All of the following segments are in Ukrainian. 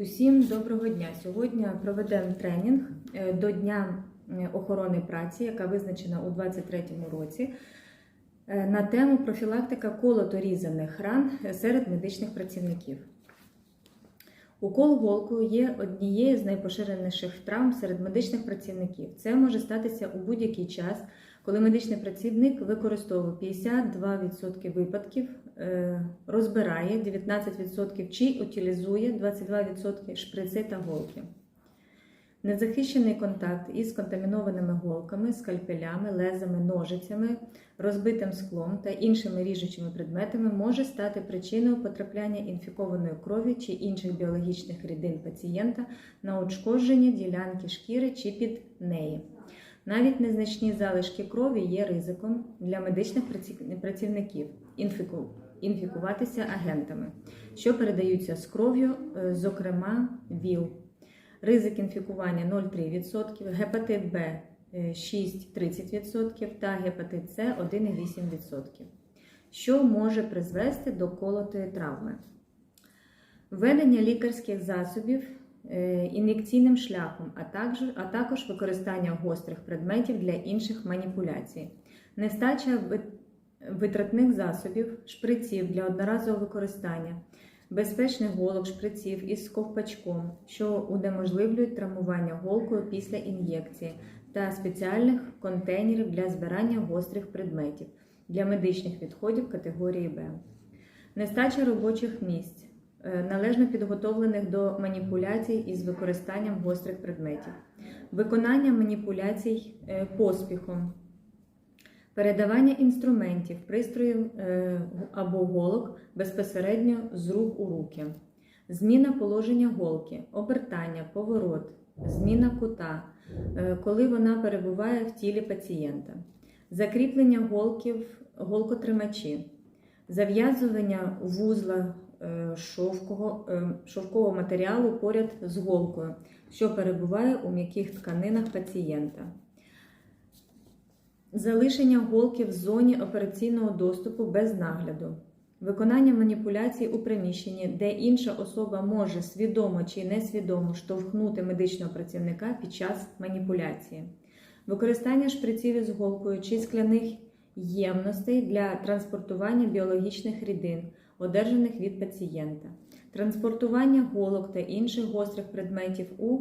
Усім доброго дня! Сьогодні проведемо тренінг е, до Дня охорони праці, яка визначена у 2023 році, е, на тему профілактика колоторізаних ран серед медичних працівників. Укол голкою є однією з найпоширеніших травм серед медичних працівників. Це може статися у будь-який час, коли медичний працівник використовує 52% випадків, розбирає 19% чи утилізує 22% шприци та голки. Незахищений контакт із контамінованими голками, скальпелями, лезами, ножицями, розбитим склом та іншими ріжучими предметами може стати причиною потрапляння інфікованої крові чи інших біологічних рідин пацієнта на ушкодження ділянки шкіри чи під неї. Навіть незначні залишки крові є ризиком для медичних працівників інфіку- інфікуватися агентами, що передаються з кров'ю, е, зокрема ВІЛ. Ризик інфікування 0,3%, гепатит Б е, 6-30% та гепатит С 1,8%, що може призвести до колотої травми. Введення лікарських засобів е, ін'єкційним шляхом, а також, а також використання гострих предметів для інших маніпуляцій, нестача витратних засобів, шприців для одноразового використання, безпечних голок, шприців із ковпачком, що унеможливлюють травмування голкою після ін'єкції, та спеціальних контейнерів для збирання гострих предметів для медичних відходів категорії Б. Нестача робочих місць, е, належно підготовлених до маніпуляцій із використанням гострих предметів, виконання маніпуляцій е, поспіхом, передавання інструментів, пристроїв е, або голок безпосередньо з рук у руки, зміна положення голки, обертання, поворот, зміна кута, е, коли вона перебуває в тілі пацієнта, закріплення голків, голкотримачі, зав'язування вузла е, шовкового матеріалу поряд з голкою, що перебуває у м'яких тканинах пацієнта. Залишення голки в зоні операційного доступу без нагляду. Виконання маніпуляцій у приміщенні, де інша особа може свідомо чи несвідомо штовхнути медичного працівника під час маніпуляції. Використання шприців із голкою чи скляних ємностей для транспортування біологічних рідин, одержаних від пацієнта. Транспортування голок та інших гострих предметів у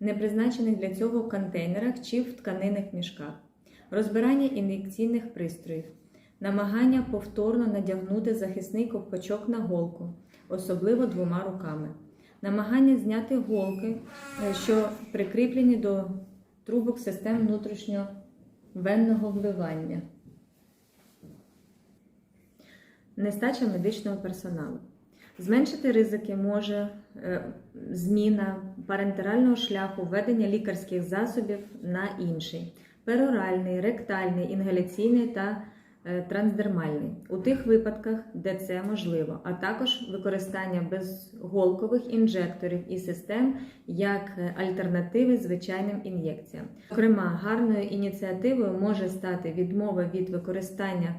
непризначених для цього контейнерах чи в тканинних мішках розбирання ін'єкційних пристроїв, намагання повторно надягнути захисний ковпачок на голку, особливо двома руками, намагання зняти голки, е, що прикріплені до трубок систем внутрішньовенного вливання, нестача медичного персоналу. Зменшити ризики може е, зміна парентерального шляху введення лікарських засобів на інший пероральний, ректальний, інгаляційний та е, трансдермальний у тих випадках, де це можливо, а також використання безголкових інжекторів і систем як е, альтернативи звичайним ін'єкціям. Зокрема, гарною ініціативою може стати відмова від використання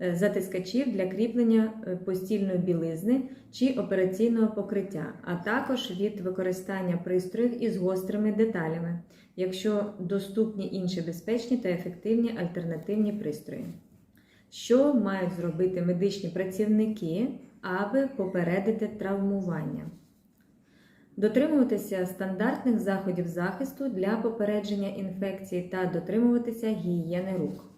затискачів для кріплення е, постільної білизни чи операційного покриття, а також від використання пристроїв із гострими деталями, якщо доступні інші безпечні та ефективні альтернативні пристрої. Що мають зробити медичні працівники, аби попередити травмування? Дотримуватися стандартних заходів захисту для попередження інфекції та дотримуватися гігієни рук.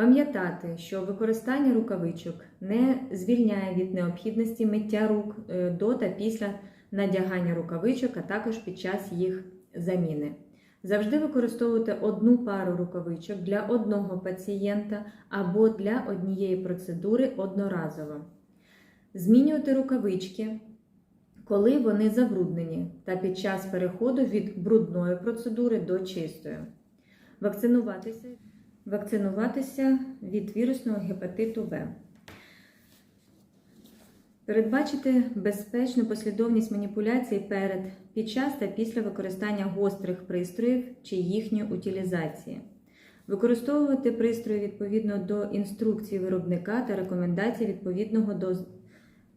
Пам'ятати, що використання рукавичок не звільняє від необхідності миття рук е, до та після надягання рукавичок, а також під час їх заміни. Завжди використовувати одну пару рукавичок для одного пацієнта або для однієї процедури одноразово. Змінювати рукавички, коли вони забруднені, та під час переходу від брудної процедури до чистої. Вакцинуватися, вакцинуватися від вірусного гепатиту В. Передбачити безпечну послідовність маніпуляцій перед, під час та після використання гострих пристроїв чи їхньої утилізації. Використовувати пристрої відповідно до інструкції виробника та рекомендацій відповідного до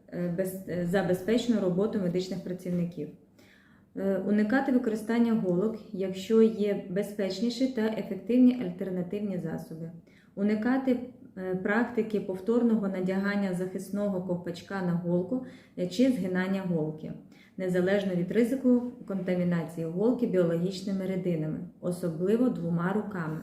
е, е, за роботу медичних працівників. Е, Уникати використання голок, якщо є безпечніші та ефективні альтернативні засоби. Уникати е, практики повторного надягання захисного ковпачка на голку е, чи згинання голки, незалежно від ризику контамінації голки біологічними рідинами, особливо двома руками.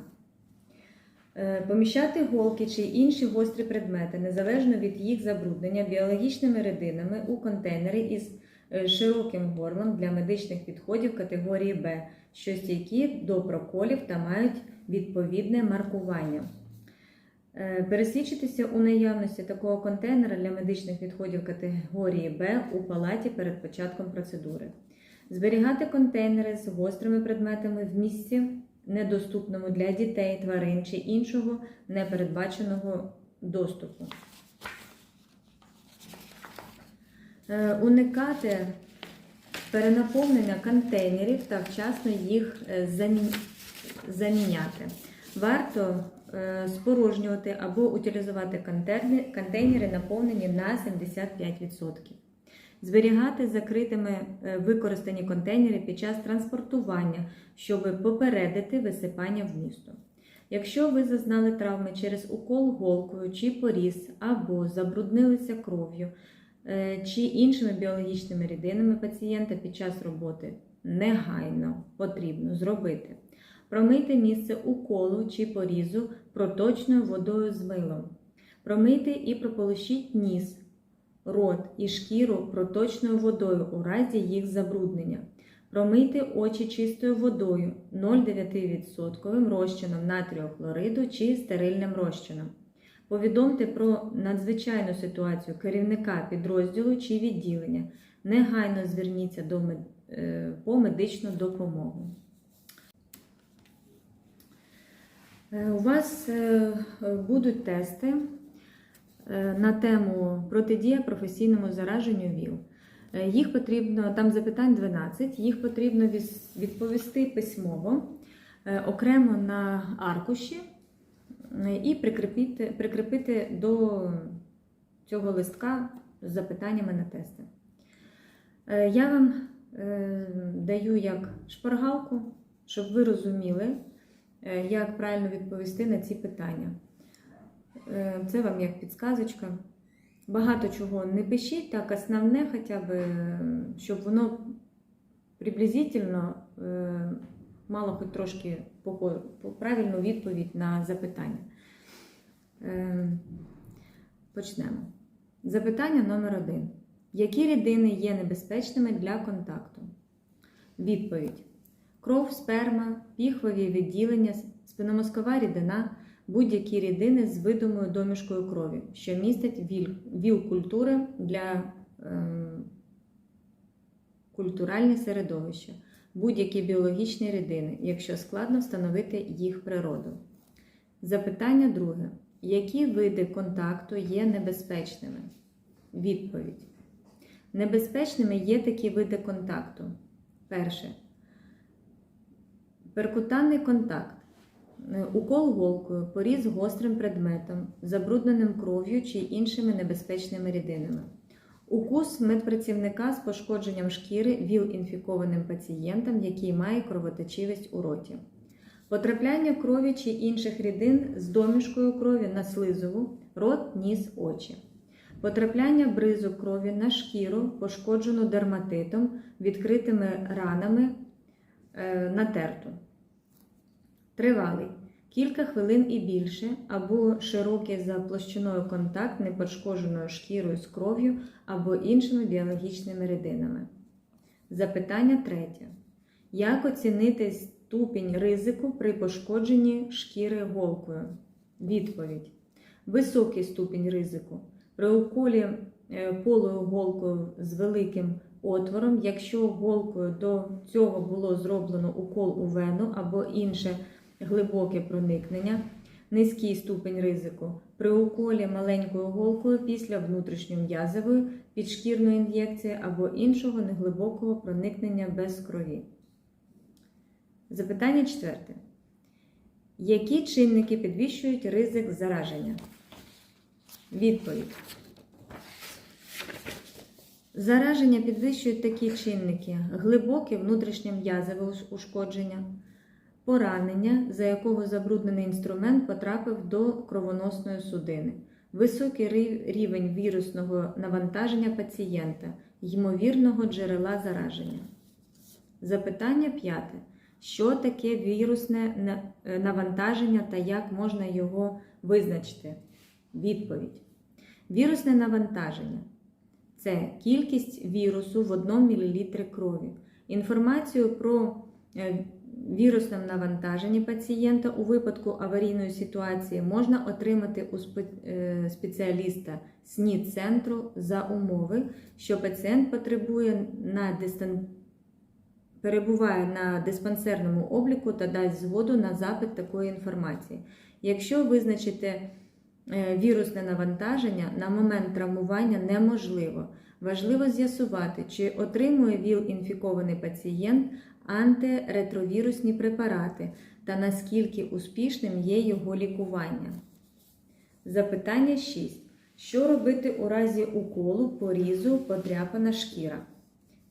Поміщати голки чи інші гострі предмети, незалежно від їх забруднення біологічними рідинами у контейнери із широким горлом для медичних відходів категорії Б, що стійкі до проколів та мають відповідне маркування. Е, Пересвідчитися у наявності такого контейнера для медичних відходів категорії Б у палаті перед початком процедури. Зберігати контейнери з гострими предметами в місці, недоступному для дітей, тварин чи іншого непередбаченого доступу. Е, Уникати перенаповнення контейнерів та вчасно їх е, заміняти. Варто е, спорожнювати або утилізувати контейнери, наповнені на 75%. Зберігати закритими е, використані контейнери під час транспортування, щоб попередити висипання в місто. Якщо ви зазнали травми через укол голкою чи поріз, або забруднилися кров'ю е, чи іншими біологічними рідинами пацієнта під час роботи, негайно потрібно зробити. Промийте місце уколу чи порізу проточною водою з милом. Промийте і прополощіть ніс, рот і шкіру проточною водою у разі їх забруднення. Промийте очі чистою водою 0,9% розчином натрію хлориду чи стерильним розчином. Повідомте про надзвичайну ситуацію керівника підрозділу чи відділення. Негайно зверніться до е, по медичну допомогу. Е, У вас е, будуть тести на тему протидія професійному зараженню ВІЛ. Їх потрібно, там запитань 12, їх потрібно відповісти письмово, окремо на аркуші і прикріпити, прикріпити до цього листка з запитаннями на тести. Е, Я вам е, даю як шпаргалку, щоб ви розуміли, е, як правильно відповісти на ці питання. Е, Це вам як підсказочка. Багато чого не пишіть, так основне, хоча б, е, щоб воно приблизительно е, мало хоч трошки правильну відповідь на запитання. Е, Почнемо. Запитання номер один. Які рідини є небезпечними для контакту? Відповідь: кров, сперма, піхвові відділення, спинномозкова рідина, будь-які рідини з видимою домішкою крові, що містять віл, віл культури для ем, культуральне середовище, будь-які біологічні рідини, якщо складно встановити їх природу. Запитання друге. Які види контакту є небезпечними? Відповідь. Небезпечними є такі види контакту. Перше. Перкутанний контакт. Е, Укол голкою, поріз гострим предметом, забрудненим кров'ю чи іншими небезпечними рідинами. Укус медпрацівника з пошкодженням шкіри ВІЛ-інфікованим пацієнтам, який має кровоточивість у роті. Потрапляння крові чи інших рідин з домішкою крові на слизову, рот, ніс, очі. Потрапляння бризу крові на шкіру, пошкоджену дерматитом, відкритими ранами е, натерту. Тривалий. Кілька хвилин і більше, або широкий за площиною контакт непошкодженою шкірою з кров'ю або іншими біологічними рідинами. Запитання третє. Як оцінити ступінь ризику при пошкодженні шкіри голкою? Відповідь. Високий ступінь ризику. При уколі е, полою голкою з великим отвором, якщо голкою до цього було зроблено укол у вену або інше глибоке проникнення, низький ступень ризику. При уколі маленькою голкою після внутрішньом'язової підшкірної ін'єкції або іншого неглибокого проникнення без крові. Запитання четверте. Які чинники підвищують ризик зараження? Відповідь. Зараження підвищують такі чинники: глибоке внутрішнє м'язове ушкодження, поранення, за якого забруднений інструмент потрапив до кровоносної судини, високий рівень вірусного навантаження пацієнта, ймовірного джерела зараження. Запитання п'яте. Що таке вірусне е, навантаження та як можна його визначити? Відповідь. Вірусне навантаження це кількість вірусу в 1 мл крові. Інформацію про вірусне навантаження пацієнта у випадку аварійної ситуації можна отримати у е, спеціаліста СНІД центру за умови, що пацієнт потребує на дистан... перебуває на диспансерному обліку та дасть згоду на запит такої інформації. Якщо визначити е, вірусне навантаження на момент травмування неможливо. Важливо з'ясувати, чи отримує ВІЛ-інфікований пацієнт антиретровірусні препарати та наскільки успішним є його лікування. Запитання 6. Що робити у разі уколу, порізу, подряпана шкіра?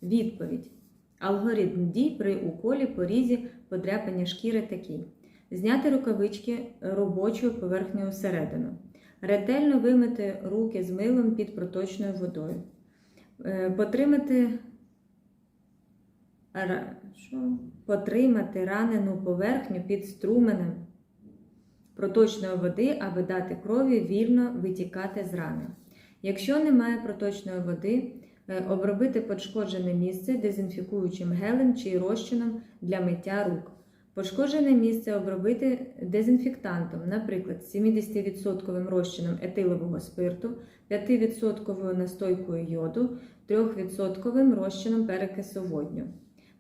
Відповідь. Алгоритм дій при уколі, порізі, подряпанні шкіри такий. Зняти рукавички робочою поверхнею всередину. Ретельно вимити руки з милом під проточною водою. Е, Потримати? Потримати ранену поверхню під струменем проточної води, аби дати крові вільно витікати з рани. Якщо немає проточної води, е, обробити пошкоджене місце дезінфікуючим гелем чи розчином для миття рук. Пошкоджене місце обробити дезінфектантом, наприклад, 70% розчином етилового спирту, 5% настойкою йоду, 3% розчином перекису водню.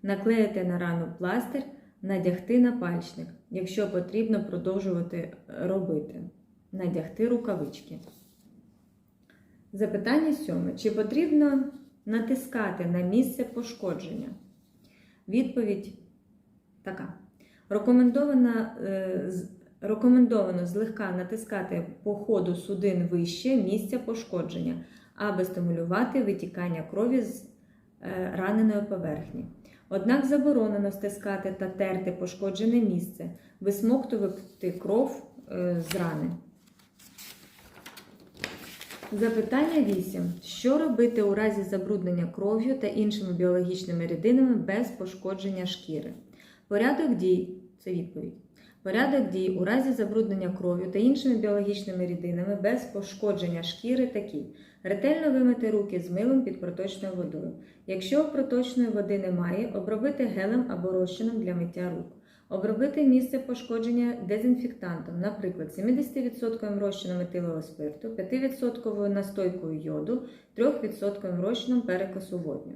Наклеїти на рану пластир, надягти на пальчник, якщо потрібно продовжувати робити. Надягти рукавички. Запитання сьоме. Чи потрібно натискати на місце пошкодження? Відповідь така. Рекомендовано, е, рекомендовано злегка натискати по ходу судин вище місця пошкодження, аби стимулювати витікання крові з е, раненої поверхні. Однак заборонено стискати та терти пошкоджене місце, висмоктувати кров е, з рани. Запитання 8. Що робити у разі забруднення кров'ю та іншими біологічними рідинами без пошкодження шкіри? Порядок дій це відповідь. Порядок дій у разі забруднення кров'ю та іншими біологічними рідинами без пошкодження шкіри такий. Ретельно вимити руки з милом під проточною водою. Якщо проточної води немає, обробити гелем або розчином для миття рук. Обробити місце пошкодження дезінфектантом, наприклад, 70% розчином етилового спирту, 5% настойкою йоду, 3% розчином перекису водню.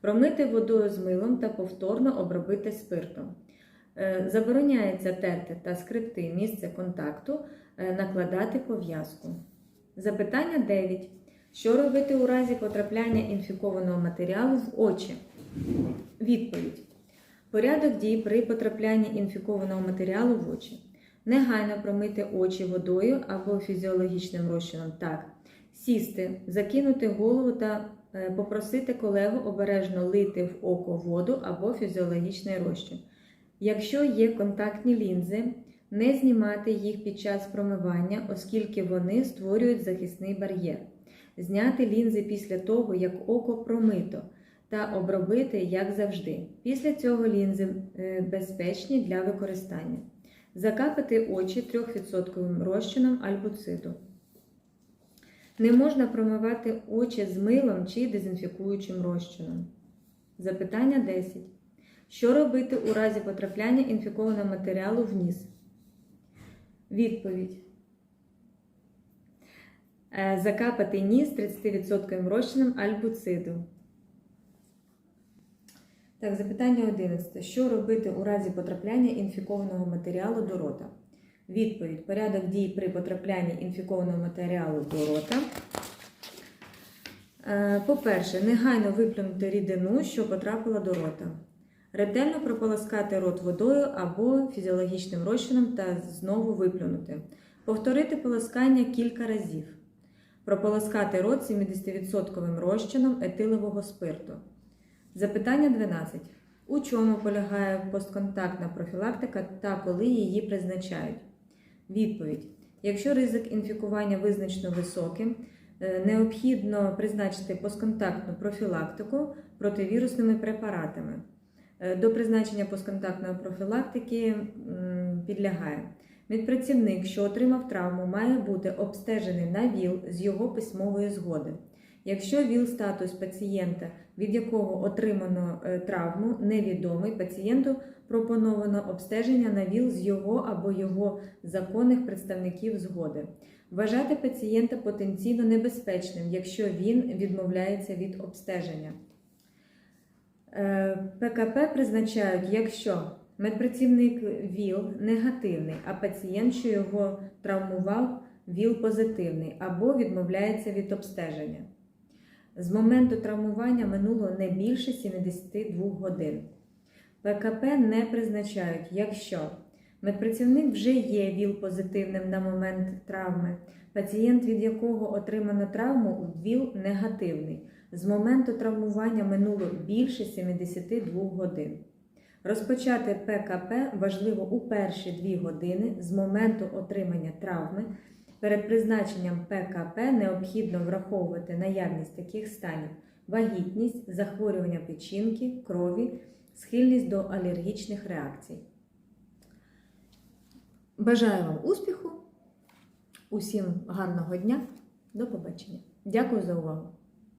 Промити водою з милом та повторно обробити спиртом. Е, Забороняється терти та скребти місце контакту, е, накладати пов'язку. Запитання 9. Що робити у разі потрапляння інфікованого матеріалу в очі? Відповідь. Порядок дій при потраплянні інфікованого матеріалу в очі. Негайно промити очі водою або фізіологічним розчином так. Сісти, закинути голову та е, попросити колегу обережно лити в око воду або фізіологічний розчин. Якщо є контактні лінзи, не знімати їх під час промивання, оскільки вони створюють захисний бар'єр. Зняти лінзи після того, як око промито, та обробити, як завжди. Після цього лінзи е, безпечні для використання. Закапати очі 3% розчином альбуциду. Не можна промивати очі з милом чи дезінфікуючим розчином. Запитання 10. Що робити у разі потрапляння інфікованого матеріалу в ніс? Відповідь. Е, Закапати ніс 30% розчином альбуциду. Так, запитання 11. Що робити у разі потрапляння інфікованого матеріалу до рота? Відповідь. Порядок дій при потраплянні інфікованого матеріалу до рота. Е, По-перше, негайно виплюнути рідину, що потрапила до рота. Ретельно прополоскати рот водою або фізіологічним розчином та знову виплюнути. Повторити полоскання кілька разів. прополоскати рот 70% розчином етилового спирту. Запитання 12. У чому полягає постконтактна профілактика та коли її призначають? Відповідь: Якщо ризик інфікування визначено високим, е, необхідно призначити постконтактну профілактику противірусними препаратами. Е, До призначення постконтактної профілактики підлягає медпрацівник, що отримав травму, має бути обстежений на ВІЛ з його письмової згоди. Якщо ВІЛ статус пацієнта, від якого отримано е, травму, невідомий, пацієнту пропоновано обстеження на ВІЛ з його або його законних представників згоди. Вважати пацієнта потенційно небезпечним, якщо він відмовляється від обстеження. Е, ПКП призначають, якщо медпрацівник ВІЛ негативний, а пацієнт, що його травмував, ВІЛ позитивний або відмовляється від обстеження. З моменту травмування минуло не більше 72 годин. ПКП не призначають, якщо медпрацівник вже є ВІЛ позитивним на момент травми, пацієнт, від якого отримано травму, ВІЛ негативний. З моменту травмування минуло більше 72 годин. Розпочати ПКП важливо у перші 2 години з моменту отримання травми. Перед призначенням ПКП необхідно враховувати наявність таких станів: вагітність, захворювання печінки, крові, схильність до алергічних реакцій. Бажаю вам успіху, усім гарного дня, до побачення. Дякую за увагу!